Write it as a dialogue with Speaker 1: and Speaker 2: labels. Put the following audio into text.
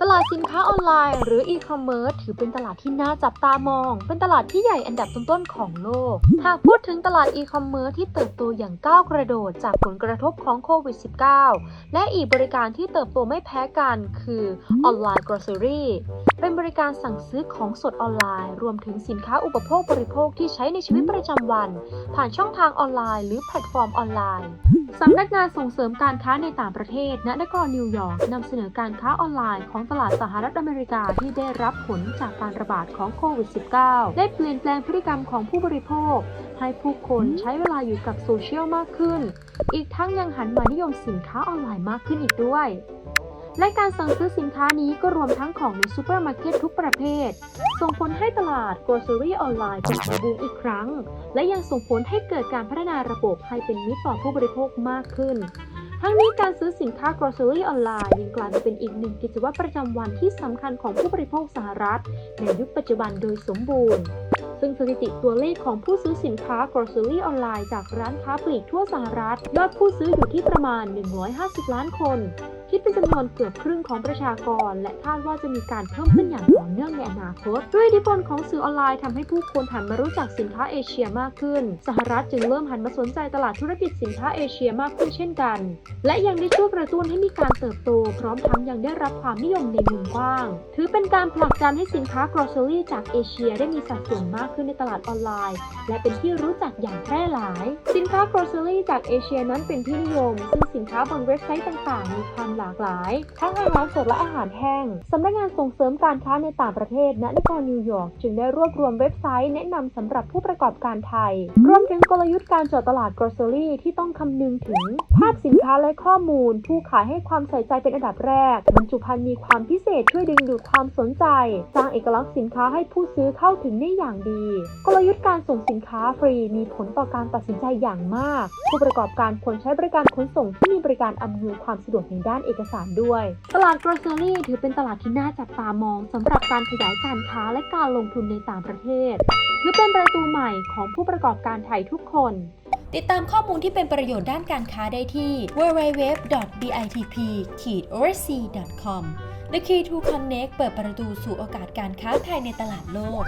Speaker 1: ตลา ดสินค้าออนไลน์ หรืออีคอมเมิร์ซถือเป็นตลาดที่น่าจับตามอง เป็นตลาดที่ใหญ่อันดับต้นๆของโลก หากพูดถึงตลาดอีคอมเมิร์ซที่เติบโตอย่างก้าวกระโดดจากผลกระทบของโควิด -19 และอีกบริการที่เติบโตไม่แพ้กันคือออนไลน์ grocery เป็นบริการสั่งซื้อของสดออนไลน์ รวมถึงสินค้าอุปโภคบริโภคที่ใช้ในชีวิตประจำวัน ผ่านช่องทางออนไลน์ หรือแพลตฟอร์มออนไลน์สำนักงานส่งเสริมการค้าในต่างประเทศณนครนิวยอร์กนำเสนอการค้าออนไลน์ของตลาดสหรัฐอเมริกาที่ได้รับผลจากการระบาดของโควิด -19 ได้เปลี่ยนแปลงพฤติกรรมของผู้บริโภค ให้ผู้คนใช้เวลาอยู่กับโซเชียลมากขึ้น อีกทั้งยังหันมานิยมสินค้าออนไลน์มากขึ้นอีกด้วย และการสั่งซื้อสินค้านี้ก็รวมทั้งของในซูเปอร์มาร์เก็ตทุกประเภท ส่งผลให้ตลาด grocery ออนไลน์กลับมาบูมอีกครั้ง และยังส่งผลให้เกิดการพัฒนาระบบให้เป็นมิตรต่อผู้บริโภคมากขึ้น ทั้งนี้การซื้อสินค้า grocery ออนไลน์ยังกลายมาเป็นอีกหนึ่งกิจวัตรประจำวันที่สำคัญของผู้บริโภคสหรัฐ ในยุคปัจจุบันโดยสมบูรณ์ ซึ่งสถิติตัวเลขของผู้ซื้อสินค้า grocery ออนไลน์จากร้านค้าปลีกทั่วสหรัฐ ยอดผู้ซื้ออยู่ที่ประมาณ 150 ล้านคน คิดเป็นจำนวนเกือบครึ่งของประชากร และคาดว่าจะมีการเพิ่มขึ้นอย่างต่อเนื่องในอนาคต ด้วยอิทธิพลของสื่อออนไลน์ทำให้ผู้คนหันมารู้จักสินค้าเอเชียมากขึ้น สหรัฐจึงเริ่มหันมาสนใจตลาดธุรกิจสินค้าเอเชียมากขึ้นเช่นกัน และยังได้ช่วยกระตุ้นให้มีการเติบโต พร้อมทั้งยังได้รับความนิยมในมุมกว้าง ถือเป็นการผลักดันให้สินค้า grocery จากเอเชียได้มีสัดส่วนมากขึ้นในตลาดออนไลน์ และเป็นที่รู้จักอย่างแพร่หลาย สินค้า grocery จากเอเชียนั้นเป็นที่นิยม ซึ่งสินค้าบนเว็บไซต์ต่างๆ มีความหลากหลาย ทั้งอาหารสดและอาหารแห้ง สำนักงานส่งเสริมการค้าในต่างประเทศณนครนิวยอร์กจึงได้รวบรวมเว็บไซต์แนะนำสำหรับผู้ประกอบการไทย รวมถึงกลยุทธ์การเจาะตลาด grocery ที่ต้องคำนึงถึง ภาพสินค้าและข้อมูล ผู้ขายให้ความใส่ใจเป็นอันดับแรกบรรจุภัณฑ์มีความพิเศษช่วยดึงดูดความสนใจ สร้างเอกลักษณ์สินค้าให้ผู้ซื้อเข้าถึงได้อย่างดี กลยุทธ์การส่งสินค้าฟรีมีผลต่อการตัดสินใจอย่างมาก ผู้ประกอบการควรใช้บริการขนส่งที่มีบริการอำนวยความสะดวกในด้านเอกสารด้วย ตลาด grocery ถือเป็นตลาดที่น่าจับตามองสำหรับการขยายการค้าและการลงทุนในต่างประเทศถือเป็นประตูใหม่ของผู้ประกอบการไทยทุกคน
Speaker 2: ติดตามข้อมูลที่เป็นประโยชน์ด้านการค้าได้ที่ www.bitp-oversea.com The Key to Connect เปิดประตูสู่โอกาสการค้าไทยในตลาดโลก